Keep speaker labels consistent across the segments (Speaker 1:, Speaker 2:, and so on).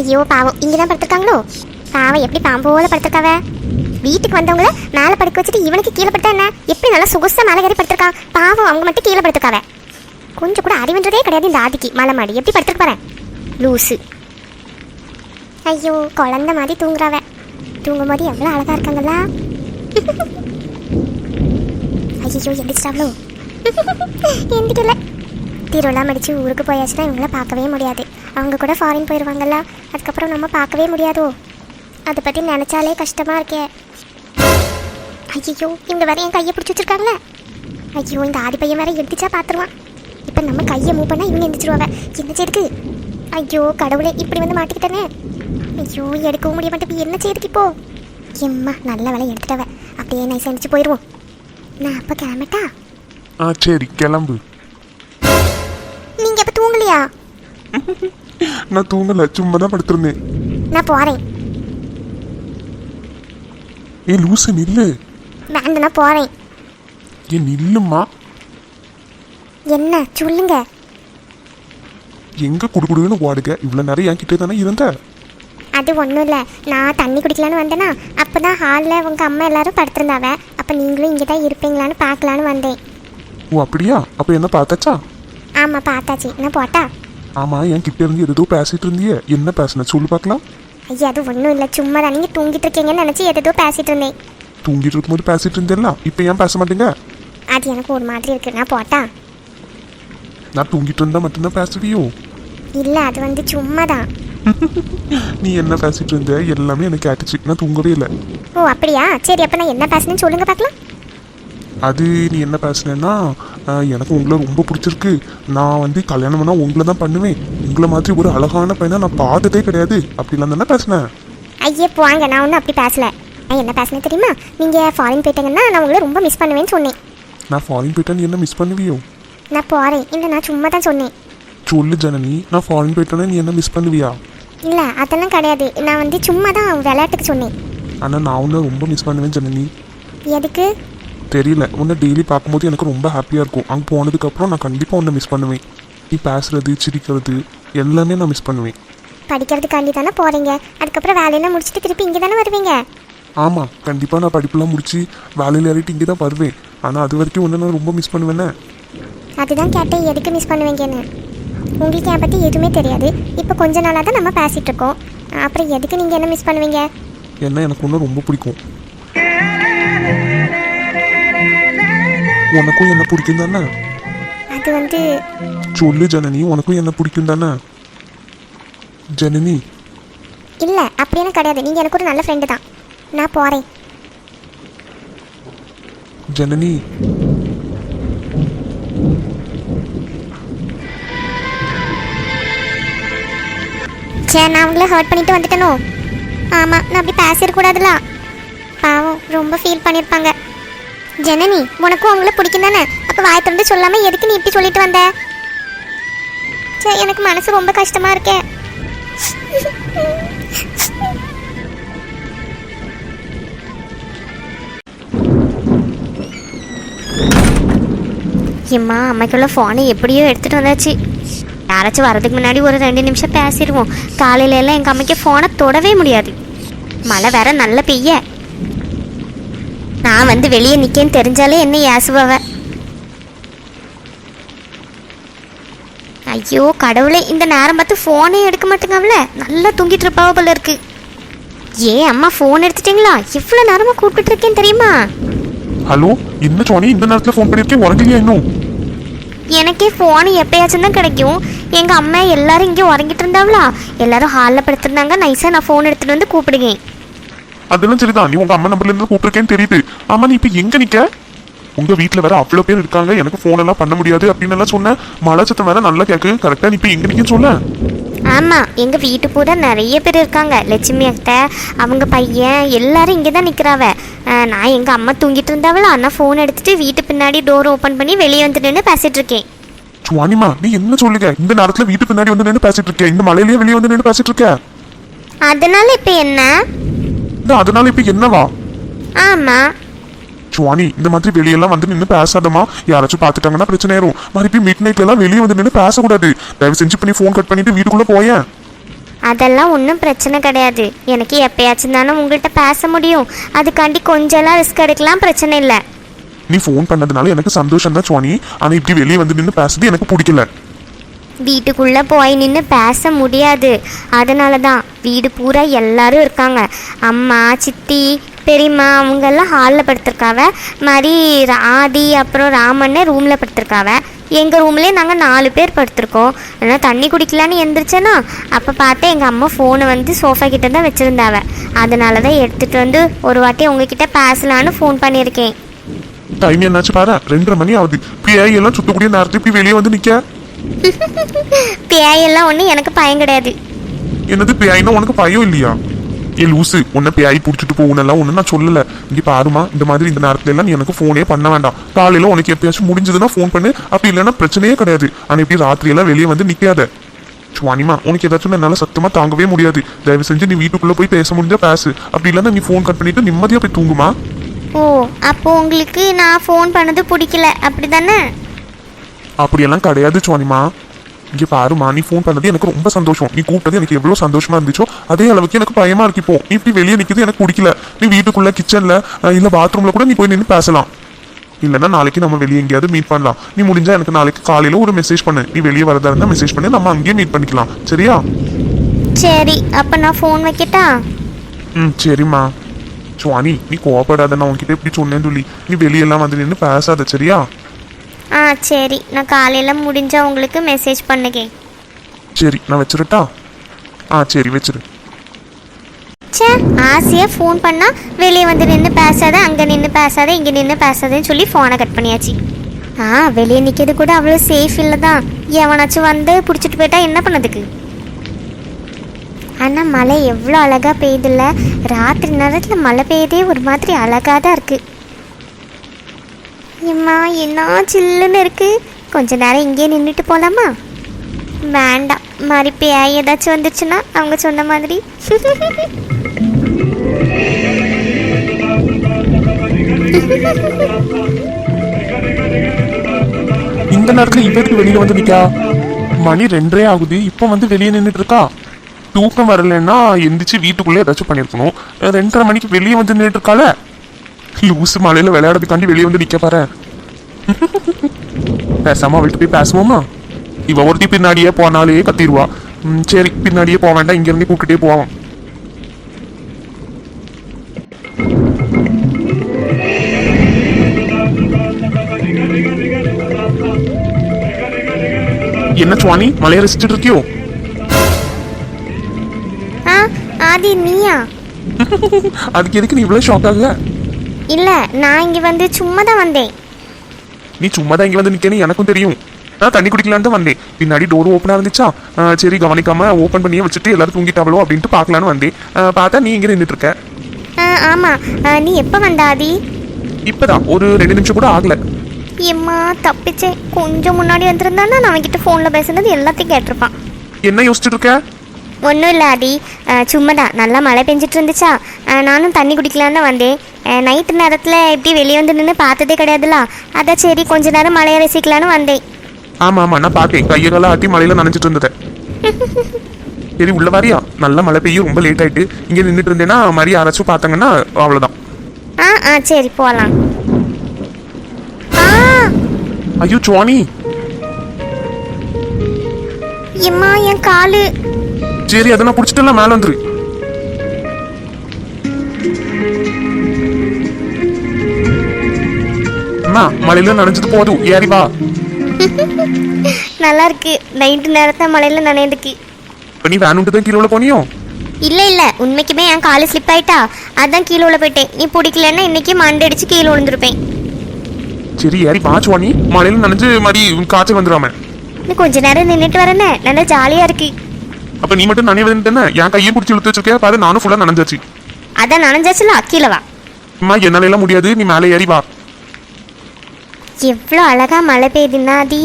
Speaker 1: ஐயோ பாவம். இங்கே தான் படுத்துருக்காங்களோ? பாவம் எப்படி பாம்போல படுத்துருக்காவ? வீட்டுக்கு வந்தவங்கள மேலே படுக்க வச்சுட்டு இவனுக்கு கீழே படுத்தா என்ன? எப்படி நல்லா சொகுசா மேலே ஏறி படுத்துருக்கான்? பாவம் அவங்க மட்டும் கீழே படுத்துக்காவ கொஞ்சம் கூட அறிவுன்றதே கிடையாது இந்த ஆதிக்கு. மலை மாடி. எப்படி படுத்துட்டு போகிறேன் லூசு. ஐயோ குழந்த மாதிரி தூங்குறாவ. தூங்கும் போது எவ்வளோ அழகாக இருக்காங்களா ஐயோ எந்திரிச்சிட்டாவளோ? எந்திரிக்கல திருவிழா மடித்து ஊருக்கு போயாச்சுன்னா இவங்கள பார்க்கவே முடியாது. அவங்க கூட ஃபாரின் போயிடுவாங்கல்ல அதுக்கப்புறம் நம்ம பார்க்கவே முடியாதோ? அதை பற்றி நினச்சாலே கஷ்டமாக இருக்கே. ஐயோ இவங்க வேற என் கையை பிடிச்சி வச்சிருக்காங்களே. ஐயோ இந்த ஆடி பையன் வேற எந்திரிச்சா பார்த்துருவான். இப்போ நம்ம கையை மூவ் பண்ணால் இவங்க எந்திரிச்சிருவாங்க என்ன செய்யுதுக்கு ஐயோ கடவுளே இப்படி வந்து மாட்டிக்கிட்டேனே. ஐயோ எடுக்கவும் முடிய மாட்டேன் என்ன செய்யுதுக்கு இப்போ? எம்மா நல்ல வேலை எடுத்துட்டவ அப்படியே நைஸ் அடிச்சு போயிடுவோம். நான் அப்போ கிளம்பட்டா?
Speaker 2: ஆ சரி கிளம்பு.
Speaker 1: நீங்கள் எப்போ தூங்கலையா?
Speaker 2: நான் தூங்கல சும்மா தான் படுத்திருந்தேன்.
Speaker 1: நான் போகிறேன்
Speaker 2: ஏ லூசு நில்லு.
Speaker 1: வேண்டாம் நான் போகிறேன்
Speaker 2: ஏ நில்லுமா
Speaker 1: என்ன சொல்லுங்க.
Speaker 2: எங்க குடுகுடுன்னு ஓடுக. இவ்வளவு நேரம் என் கிட்டே தானே இருந்த?
Speaker 1: அது ஒன்றும் இல்லை. நான் தண்ணி குடிக்கலான்னு வந்தேனா அப்போ தான் ஹாலில் உங்கள் அம்மா எல்லாரும் படுத்திருந்தாவ. அப்போ நீங்களும் இங்கே தான் இருப்பீங்களான்னு பார்க்கலான்னு வந்தேன்.
Speaker 2: ஓ அப்படியா? அப்ப என்ன பார்த்தாச்சா?
Speaker 1: ஆமாம் பார்த்தாச்சு. நான் போட்டா?
Speaker 2: ஆமா என் கிட்ட இருந்து ஏதோ பேசிட்டு இருந்தியே. என்ன பேசுன? சொல்லு பார்க்கலாம்.
Speaker 1: ஐயா அது ஒன்றும் இல்லை. சும்மா தான் நீங்கள் தூங்கிட்டு இருக்கீங்கன்னு நினச்சி எதோ பேசிட்டு இருந்தேன்.
Speaker 2: தூங்கிட்டு இருக்கும்போது பேசிட்டு இருந்தேல்ல இப்ப ஏன் பேச மாட்டேங்க?
Speaker 1: அது எனக்கு ஒரு மாதிரி இருக்கு. நான் போட்டா?
Speaker 2: நான் தூங்கிட்டு இருந்தா மட்டும்தான் பேசுவியோ?
Speaker 1: இல்லை அது வந்து சும்மா தான்
Speaker 2: நீ என்ன பேசிட்டு இருந்த? எல்லாமே எனக்கு கேட்டுச்சு. நான் தூங்கவே இல்லை.
Speaker 1: ஓ அப்படியா? சரி அப்போ நான் என்ன பேசுனேன்னு சொல்லுங்க பார்க்கலாம்.
Speaker 2: அது நீ என்ன பேசுனேன்னா எனக்கு உங்களை ரொம்ப பிடிச்சிருக்கு. நான் வந்து கல்யாணம் பண்ணா உங்களை தான் பண்ணுவேன். உங்களை மாதிரி ஒரு அழகான பையனை நான் பார்த்ததே கிடையாது. அப்படிலாம் தானே பேசினேன்.
Speaker 1: ஐயே போங்க. நான் ஒன்றும் அப்படி பேசல. நான் என்ன பேசுனேன் தெரியுமா? நீங்கள் ஃபாரின் போயிட்டீங்கன்னா நான் உங்களை ரொம்ப மிஸ் பண்ணுவேன்னு சொன்னேன்.
Speaker 2: நான் ஃபாரின் போயிட்டா நீ என்ன மிஸ் பண்ணுவியோ?
Speaker 1: நான் போகிறேன் இல்லை நான் சும்மா தான் சொன்னேன்.
Speaker 2: சொல்லு ஜனனி. நான் ஃபாரின் போயிட்டேன்னா நீ என்ன மிஸ் பண்ணுவியா?
Speaker 1: இல்லை அதெல்லாம் கிடையாது. நான் வந்து சும்மா தான் விளையாட்டுக்கு சொன்னேன்.
Speaker 2: ஆனால் நான் உன்னை ரொம்ப மிஸ் பண்ணுவேன் ஜனனி.
Speaker 1: எதுக்கு?
Speaker 2: தெரியல. உன்னை டெய்லி பார்க்கும்போது எனக்கு ரொம்ப ஹாப்பியாக இருக்கும். அங்கே போனதுக்கப்புறம் நான் கண்டிப்பாக உன்னை மிஸ் பண்ணுவேன். நீ பேசுறது சிரிக்கிறது எல்லாமே நான் மிஸ் பண்ணுவேன்.
Speaker 1: படிக்கிறதுக்காண்டி தானே போகிறீங்க அதுக்கப்புறம் வேலையெல்லாம் முடிச்சுட்டு திருப்பி இங்கே தானே வருவீங்க?
Speaker 2: ஆமாம் கண்டிப்பாக நான் படிப்பெல்லாம் முடிச்சு வேலையில் ஏறிட்டு இங்கே தான் வருவேன். ஆனால் அது வரைக்கும் உன்னை நான் ரொம்ப மிஸ் பண்ணுவேனே?
Speaker 1: அதுதான் கேட்டேன். எதுக்கு மிஸ் பண்ணுவீங்கன்னு? உங்களுக்கு என் பற்றி எதுவுமே தெரியாது. இப்போ கொஞ்ச நாளாக தான் நம்ம பேசிகிட்டு இருக்கோம். அப்புறம் எதுக்கு நீங்கள் என்ன மிஸ் பண்ணுவீங்க?
Speaker 2: ஏன்னா எனக்கு ஒன்று ரொம்ப பிடிக்கும். உனக்கும் என்ன பிடிக்கும் தானே?
Speaker 1: அது வந்து
Speaker 2: சொல்லு ஜனனி உனக்கும் என்ன பிடிக்கும் தானே? ஜனனி.
Speaker 1: இல்லை அப்படியெல்லாம் கிடையாது. நீங்கள் எனக்கு ஒரு நல்ல ஃப்ரெண்டு தான். நான் போகிறேன்
Speaker 2: ஜனனி.
Speaker 1: சே நான் உங்களை ஹர்ட் பண்ணிட்டு வந்துட்டேனோ? ஆமாம் நான் அப்படி பேசிடக்கூடாதுல பாவம் ரொம்ப ஃபீல் பண்ணியிருப்பாங்க ஜனனி உனக்கும் அவங்கள பிடிக்கும் தானே அப்போ வாய் திறந்து சொல்லாமல் எதுக்கு நீ இப்படி சொல்லிட்டு வந்த? சே எனக்கு மனசு ரொம்ப கஷ்டமாக இருக்கே. எம்மா அம்மைக்குள்ள ஃபோனை எப்படியோ எடுத்துகிட்டு வந்தாச்சு. யாராச்சும் வரதுக்கு முன்னாடி ஒரு ரெண்டு நிமிஷம் பேசிடுவோம். காலையில எல்லாம் எங்கள் அம்மைக்கு ஃபோனை தொடவே முடியாது. மழை வேற நல்ல பெய்ய. நான் வந்து வெளியே நிற்கேன்னு தெரிஞ்சாலே என்ன ஏசுவவ ஐயோ கடவுளே இந்த நேரம் பார்த்து ஃபோனே எடுக்க மாட்டேங்கவல? நல்லா தூங்கிட்டு இருப்பாவ போல இருக்கு. ஏ அம்மா ஃபோன் எடுத்துட்டீங்களா? எவ்வளோ நேரமாக கூப்பிட்டு இருக்கேன் தெரியுமா?
Speaker 2: ஹலோ என்ன சோனி இந்த நேரத்தில் ஃபோன் பண்ணியிருக்கேன் உறங்கலையா இன்னும்?
Speaker 1: எனக்கே ஃபோன் எப்பயாச்சும் தான் கிடைக்கும். எங்கள் அம்மா எல்லாரும் இங்கே உறங்கிட்டு இருந்தாவளா? எல்லாரும் ஹாலில் படுத்திருந்தாங்க. நைஸாக நான் ஃபோன் எடுத்துகிட்டு வந்து கூப்பிடுவேன்
Speaker 2: அதெல்லாம் சரிதான். நீ உங்க அம்மா நம்பர்ல இருந்து கூப்பிட்டுருக்கேன்னு தெரியுது. ஆமா நீ இப்ப எங்க நிக்க? உங்க வீட்ல வேற அவ்வளவு பேர் இருக்காங்க. எனக்கு போன் எல்லாம் பண்ண முடியாது அப்படின்னு எல்லாம் சொன்னேன் மழை சத்தம் வேற நல்லா கேக்கு. கரெக்டா நீ இப்ப எங்க நிக்கன்னு சொல்ல?
Speaker 1: ஆமாம் எங்கள் வீட்டு பூரா நிறைய பேர் இருக்காங்க. லட்சுமி அத்தை அவங்க பையன் எல்லாரும் இங்கே தான் நிற்கிறாவ நான் எங்கள் அம்மா தூங்கிட்டு இருந்தாவளா ஆனால் ஃபோன் எடுத்துட்டு வீட்டு பின்னாடி டோர் ஓப்பன் பண்ணி வெளியே வந்து நின்று பேசிட்டு இருக்கேன்
Speaker 2: சுவானிமா நீ என்ன சொல்லுங்க? இந்த நேரத்துல வீட்டு பின்னாடி வந்து நின்று பேசிட்டு இருக்க இந்த மலையிலேயே வெளியே வந்து நின்று பேசிட்டு இருக்க
Speaker 1: அதனால இப்போ என்ன?
Speaker 2: அதனால இப்ப என்னவா?
Speaker 1: ஆமாம்
Speaker 2: சுவானி இந்த மாதிரி வெளியெல்லாம் வந்து நின்று பேசாதமா யாராச்சும் பார்த்துட்டாங்கன்னா பிரச்சனை ஆயிரும். மறுபடியும் மிட் நைட்ல எல்லாம் வெளியே வந்து நின்று பேசக்கூடாது. தயவு செஞ்சு பண்ணி ஃபோன் கட் பண்ணிட்டு வீட்டுக்குள்ள போயேன்
Speaker 3: அதெல்லாம் ஒன்றும் பிரச்சனை கிடையாது. எனக்கு எப்பயாச்சும் தானே உங்கள்கிட்ட பேச முடியும். அதுக்காண்டி கொஞ்சம்லாம் ரிஸ்க் எடுக்கலாம் பிரச்சனை இல்லை.
Speaker 2: நீ ஃபோன் பண்ணதுனால எனக்கு சந்தோஷம் தான் சுவாணி. ஆனா இப்படி வெளியே வந்து நின்று பேசுறது எனக்கு பிடிக்கல.
Speaker 3: வீட்டுக்குள்ளே போய் நின்று பேச முடியாது. அதனால தான் வீடு பூரா எல்லாரும் இருக்காங்க. அம்மா சித்தி பெரியம்மா அவங்கெல்லாம் ஹாலில் படுத்திருக்காவ. மாதிரி ரா- ஆதி அப்புறம் ராமண்ணே ரூமில் படுத்திருக்காவ. எங்கள் ரூம்லேயே நாங்கள் நாலு பேர் படுத்திருக்கோம். ஆனால் தண்ணி குடிக்கலான்னு எந்திரிச்சேனா அப்போ பார்த்தா எங்கள் அம்மா ஃபோனை வந்து சோஃபா கிட்ட தான் வச்சுருந்தாவ. அதனால தான் எடுத்துகிட்டு வந்து ஒரு வாட்டி உங்ககிட்ட பேசலான்னு ஃபோன் பண்ணியிருக்கேன்.
Speaker 2: டைம் என்னாச்சு பாரு? ரெண்டரை மணி ஆகுது. பிஐ எல்லாம் சுத்தக்கூடிய நேரத்தை இப்படி வெளியே வந்து நிற்க
Speaker 3: பேயெல்லாம் ஒன்றும் எனக்கு பயம் கிடையாது.
Speaker 2: என்னது பிஐனா உனக்கு பயம் இல்லையா? ஏ லூசு உன்னை பிஐ பிடிச்சிட்டு போகணும்லாம் ஒன்று நான் சொல்லல. இங்க பாருமா இந்த மாதிரி இந்த நேரத்துல எல்லாம் நீ எனக்கு ஃபோனே பண்ண வேண்டாம். காலையில உனக்கு எப்பயாச்சும் முடிஞ்சதுன்னா ஃபோன் பண்ணு. அப்படி இல்லைன்னா பிரச்சனையே கிடையாது. ஆனா இப்படி ராத்திரி எல்லாம் வெளியே வந்து நிக்காத. சுவானிமா உனக்கு ஏதாச்சும் என்னால சத்தமா தாங்கவே முடியாது. தயவு செஞ்சு நீ வீட்டுக்குள்ள போய் பேச முடிஞ்சா பேசு. அப்படி இல்லைன்னா நீ ஃபோன் கட் பண்ணிட்டு நிம்மதியா போய் தூங்குமா?
Speaker 3: ஓ அப்போ உங்களுக்கு நான் ஃபோன் பண்ணது பிடிக்கல. அப்படி தானே
Speaker 2: அப்படியெல்லாம் கிடையாது சுவானிமா இங்க பாருமா நீ ஃபோன் பண்ணது எனக்கு ரொம்ப சந்தோஷம். நீ கூப்பிட்டது எனக்கு எவ்வளவு சந்தோஷமா இருந்துச்சோ அதே அளவுக்கு எனக்கு பயமா இருக்கு இப்போ. நீ இப்படி வெளியே நிக்கிறது எனக்கு பிடிக்கல. நீ வீட்டுக்குள்ள கிச்சன்ல இல்ல பாத்ரூம்ல கூட நீ போய் நின்று பேசலாம். இல்லைன்னா நாளைக்கு நம்ம வெளியே எங்கேயாவது மீட் பண்ணலாம். நீ முடிஞ்சா எனக்கு நாளைக்கு காலையில ஒரு மெசேஜ் பண்ணு. நீ வெளியே வரதா இருந்தா மெசேஜ் பண்ணு. நம்ம அங்கேயே மீட் பண்ணிக்கலாம். சரியா?
Speaker 3: சரி அப்போ நான் ஃபோன் வைக்கட்டா?
Speaker 2: ம் சரிம்மா. சுவானி நீ கோவப்படாத. நான் உன்கிட்ட இப்படி சொன்னேன்னு சொல்லி. நீ வெளியெல்லாம் வந்து நின்று பேசாத சரியா?
Speaker 3: ஆ சரி. நான் காலையில் முடிஞ்சா உங்களுக்கு மெசேஜ் பண்ணுகேன்
Speaker 2: சரி நான் வச்சிரட்டா? ஆ சரி வச்சிரு.
Speaker 3: ச்சே ஆசையாக ஃபோன் பண்ணால் வெளியே வந்து நின்று பேசாத அங்கே நின்று பேசாத இங்கே நின்று பேசாதேன்னு சொல்லி ஃபோனை கட் பண்ணியாச்சு. ஆ வெளியே நிற்கிறது கூட அவ்வளோ சேஃப் இல்லை தான். எவனாச்சும் வந்து பிடிச்சிட்டு போயிட்டா என்ன பண்ணதுக்கு? ஆனால் மழை எவ்வளோ அழகாக பெய்யுதுல்ல. ராத்திரி நேரத்தில் மழை பெய்யுதே ஒரு மாதிரி அழகாக தான் இருக்குது எம்மா என்ன சில்லுன்னு இருக்கு. கொஞ்ச நேரம் இங்கேயே நின்றுட்டு போகலாமா வேண்டாம். மாதிரி பேய் ஏதாச்சும் வந்துச்சுன்னா அவங்க சொன்ன மாதிரி.
Speaker 2: இந்த நேரத்துல இவருக்கு வெளியில வந்து நிக்கா. மணி ரெண்டரை ஆகுது. இப்போ வந்து வெளியே நின்றுட்டு இருக்கா? தூக்கம் வரலன்னா எந்திரிச்சு வீட்டுக்குள்ளே ஏதாச்சும் பண்ணியிருக்கணும் ரெண்டரை மணிக்கு வெளியே வந்து நின்றுட்டு இருக்கால லூசு மலையில விளையாடுறதுக்காண்டி வெளியே வந்து நிக்க பாரு பேசாம அவள்கிட்ட போய் பேசுவோமா? இவ ஒருத்தி பின்னாடியே போனாலே கத்திடுவா. சரி பின்னாடியே போக வேண்டாம். இங்க இருந்தே கூப்பிட்டுட்டே போவோம். என்ன சுவானி மலையை ரசிச்சுட்டு இருக்கியோ?
Speaker 3: ஆதி நீயா?
Speaker 2: அதுக்கு எதுக்கு நீ இவ்வளவு ஷாக் ஆகுல?
Speaker 3: இல்லை நான் இங்கே வந்து சும்மா தான் வந்தேன்.
Speaker 2: நீ சும்மா தான் இங்க வந்து நிக்கணும் எனக்கும் தெரியும். நான் தண்ணி குடிக்கலான்னு தான் வந்தேன். பின்னாடி டோர் ஓப்பனா இருந்துச்சா? சரி கவனிக்காம ஓப்பன் பண்ணியே வச்சுட்டு எல்லாரும் தூங்கிட்டாவளோ அப்படின்ட்டு பார்க்கலான்னு வந்தேன். பார்த்தா நீ இங்க நின்றுட்டு இருக்க.
Speaker 3: ஆ ஆமாம் நீ எப்போ வந்த ஆதி?
Speaker 2: இப்பதான். ஒரு ரெண்டு நிமிஷம் கூட ஆகல.
Speaker 3: எம்மா தப்பிச்சேன். கொஞ்சம் முன்னாடி வந்திருந்தானா நான் அவன்கிட்ட ஃபோனில் பேசுனது எல்லாத்தையும் கேட்டிருப்பான்.
Speaker 2: என்ன யோசிச்சுட்டு இருக்க?
Speaker 3: ஒன்றும் இல்லை ஆதி. சும்மா தான் நல்லா மழை பெஞ்சிட்டு இருந்துச்சா? நானும் தண்ணி குடிக்கலான்னு தான் வந்தேன். நைட்டு நேரத்தில் இப்படி வெளியே வந்து நின்று பார்த்ததே கிடையாதுல. அதான் சரி கொஞ்ச நேரம் மழையை ரசிக்கலான்னு வந்தேன்.
Speaker 2: ஆமா ஆமா நான் பார்த்தேன். கையெல்லாம் ஆட்டி மழையில நனைஞ்சிட்டு இருந்ததை. சரி உள்ள வாரியா? நல்ல மழை பெய்யும் ரொம்ப லேட் ஆயிட்டு. இங்க நின்றுட்டு இருந்தேன்னா மாதிரி யாராச்சும் பார்த்தாங்கன்னா அவ்வளவுதான்.
Speaker 3: ஆ ஆ சரி போகலாம்
Speaker 2: ஐயோ சுவானி
Speaker 3: எம்மா என் காலு.
Speaker 2: சரி அதை நான் பிடிச்சிட்டு மேல வந்துரு. அம்மா மழையில நனைஞ்சது போதும். ஏறி வா.
Speaker 3: நல்லா இருக்கு. நைட்டு நேரத்தில் மழையில் நனையதுக்கு
Speaker 2: இப்ப நீ வேணுன்ட்டு தான் கீழே போனியோ?
Speaker 3: இல்லை இல்லை. உண்மைக்குமே என் காலு ஸ்லிப் ஆயிட்டா? அதான் கீழே உள்ள போயிட்டேன். நீ பிடிக்கலன்னா இன்னைக்கு மண்டை அடிச்சு கீழே விழுந்திருப்பேன்.
Speaker 2: சரி ஏறி வா சுவானி மழையில நனைஞ்சு மாதிரி காய்ச்சல் வந்துடாம
Speaker 3: நீ கொஞ்ச நேரம் நின்றுட்டு வரேனே. நல்லா ஜாலியாக இருக்கு.
Speaker 2: அப்ப நீ மட்டும் நனைய வந்துட்டேன்னு என் கையை பிடிச்சி இழுத்து வச்சிருக்கேன் பாரு நானும் ஃபுல்லா நனைஞ்சாச்சு.
Speaker 3: அதான் நனைஞ்சாச்சுல. கீழே வா.
Speaker 2: அம்மா என்னால எல்லாம் முடியாது. நீ மேலே ஏறி வா.
Speaker 3: எவ்வளோ அழகா மழை பெய்யுதுன்னா தி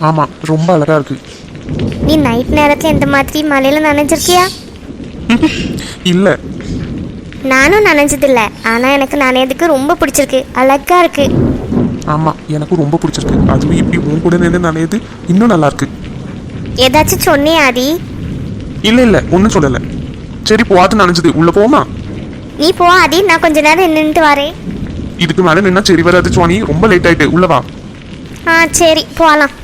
Speaker 2: ஆமா ரொம்ப அழகா இருக்கு.
Speaker 3: நீ நைட் நேரத்தில் இந்த மாதிரி மழையில் நனைஞ்சிருக்கியா?
Speaker 2: இல்ல.
Speaker 3: நானும் நனைஞ்சதில்ல. ஆனால் எனக்கு நனையதுக்கு ரொம்ப பிடிச்சிருக்கு. அழகா இருக்கு.
Speaker 2: ஆமா எனக்கும் ரொம்ப பிடிச்சிருக்கு. அதுவும் இப்படி உன் கூட நின்று நனையுது இன்னும் நல்லா இருக்கு.
Speaker 3: ஏதாச்சும் சொன்னியா ஆதி
Speaker 2: இல்ல இல்ல ஒன்றும் சொல்லல. சரி போகாது நினைச்சது உள்ள போமா?
Speaker 3: நீ போ அதி நான் கொஞ்ச நேரம் நின்றுட்டு வரேன்.
Speaker 2: இதுக்கு மேல நின்னா சரி வராது சுவாணி. ரொம்ப லேட் ஆயிட்டு. உள்ளவா
Speaker 3: ஆ சரி. போகலாம்